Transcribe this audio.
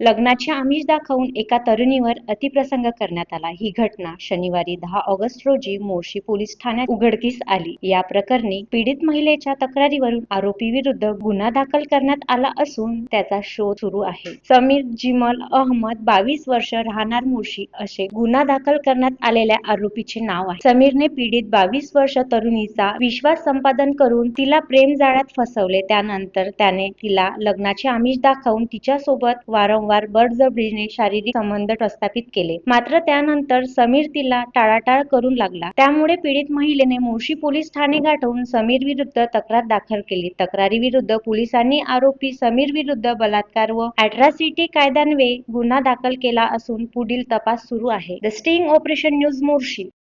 लग्नाचे आमिष दाखवून एका तरुणीवर अतिप्रसंग करण्यात आला. ही घटना शनिवारी दहा ऑगस्ट रोजी मोर्शी पोलीस ठाण्यात उघडकीस आली. या प्रकरणी पीडित महिलेच्या तक्रारीवरून आरोपी विरुद्ध गुन्हा दाखल करण्यात आला असून त्याचा शोध सुरू आहे. समीर जिमल अहमद बावीस वर्ष राहणार मोर्शी असे गुन्हा दाखल करण्यात आलेल्या आरोपीचे नाव आहे. समीरने पीडित बावीस वर्ष तरुणीचा विश्वास संपादन करून तिला प्रेम जाळ्यात फसवले. त्यानंतर त्याने तिला लग्नाचे आमिष दाखवून तिच्यासोबत वारंवार बळजबरीने शारीरिक संबंध प्रस्थापित केले. मात्र त्यानंतर समीर तिला टाळाटाळ करू लागला. त्यामुळे पीडित महिलेने मुळशी पोलीस ठाणे गाठवून समीर विरुद्ध तक्रार दाखल केली. तक्रारी विरुद्ध पोलिसांनी आरोपी समीर विरुद्ध बलात्कार व अॅट्रॉसिटी कायद्यान्वये गुन्हा दाखल केला असून पुढील तपास सुरू आहे. The sting operation news Morshi